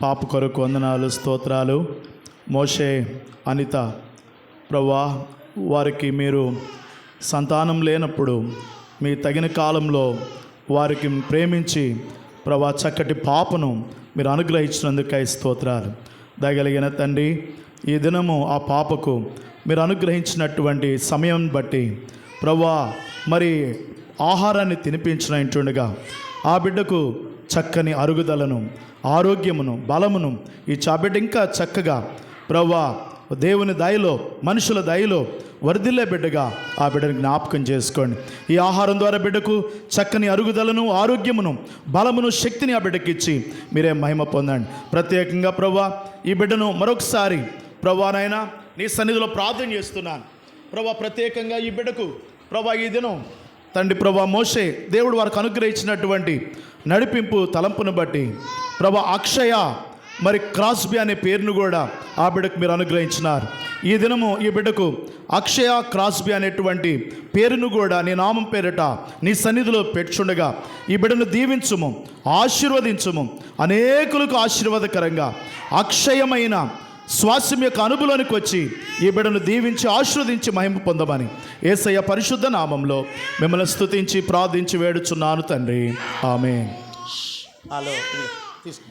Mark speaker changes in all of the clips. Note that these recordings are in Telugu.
Speaker 1: పాప కొరకు వందనాలు స్తోత్రాలు. మోషే అనిత ప్రవ్వా వారికి మీరు సంతానం లేనప్పుడు మీ తగిన కాలంలో వారికి ప్రేమించి ప్రవా చక్కటి పాపను మీరు అనుగ్రహించినందుకై స్తోత్రాలు. దయగలిగిన తండ్రి ఈ దినము ఆ పాపకు మీరు అనుగ్రహించినటువంటి సమయం బట్టి ప్రభా మరి ఆహారాన్ని తినిపించిన ఇంటుండగా ఆ బిడ్డకు చక్కని అరుగుదలను ఆరోగ్యమును బలమును ఈ చాబిడ్డ ఇంకా చక్కగా ప్రవ్వా దేవుని దయలో మనుషుల దయలో వర్ధిల్లే బిడ్డగా ఆ బిడ్డను జ్ఞాపకం చేసుకోండి. ఈ ఆహారం ద్వారా బిడ్డకు చక్కని అరుగుదలను ఆరోగ్యమును బలమును శక్తిని ఆ బిడ్డకి ఇచ్చి మీరే మహిమ పొందండి. ప్రత్యేకంగా ప్రవ్వా ఈ బిడ్డను మరొకసారి ప్రవ్వానైనా నీ సన్నిధిలో ప్రార్థన చేస్తున్నాను. ప్రభా ప్రత్యేకంగా ఈ బిడ్డకు ప్రభా ఈ దినం తండ్రి ప్రభా మోసే దేవుడు వారికి అనుగ్రహించినటువంటి నడిపింపు తలంపును బట్టి ప్రభా అక్షయ మరి క్రాస్బీ అనే పేరును కూడా ఆ బిడ్డకు మీరు అనుగ్రహించినారు. ఈ దినము ఈ బిడ్డకు అక్షయ క్రాస్బీ అనేటువంటి పేరును కూడా నీ నామం పేరిట నీ సన్నిధిలో పెట్టుచుండగా ఈ బిడ్డను దీవించుము ఆశీర్వదించుము అనేకులకు ఆశీర్వాదకరంగా అక్షయమైన స్వాస్యం యొక్క అనుభవానికి వచ్చి ఈ బిడ్డను దీవించి ఆశీర్వదించి మహిమ పొందమని ఏసయ్య పరిశుద్ధ నామంలో మిమ్మల్ని స్థుతించి ప్రార్థించి వేడుచున్నాను తండ్రి. ఆమె హలో తీసుకు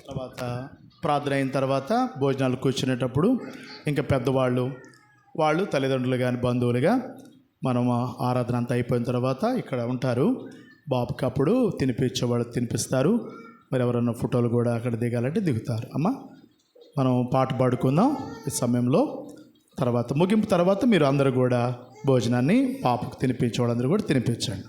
Speaker 1: తర్వాత ప్రార్థన అయిన తర్వాత భోజనాలు కూర్చునేటప్పుడు ఇంకా పెద్దవాళ్ళు వాళ్ళు తల్లిదండ్రులు కానీ బంధువులుగా మనం ఆరాధన అంతా అయిపోయిన తర్వాత ఇక్కడ ఉంటారు. బాబుకి అప్పుడు తినిపించేవాళ్ళు తినిపిస్తారు. మరి ఎవరన్నా ఫోటోలు కూడా అక్కడ దిగాలంటే దిగుతారు. అమ్మ మనం పాట పాడుకుందాం. ఈ సమయంలో తర్వాత ముగింపు తర్వాత మీరు అందరూ కూడా భోజనాన్ని పాపకు తినిపించే వాళ్ళందరూ కూడా తినిపించండి.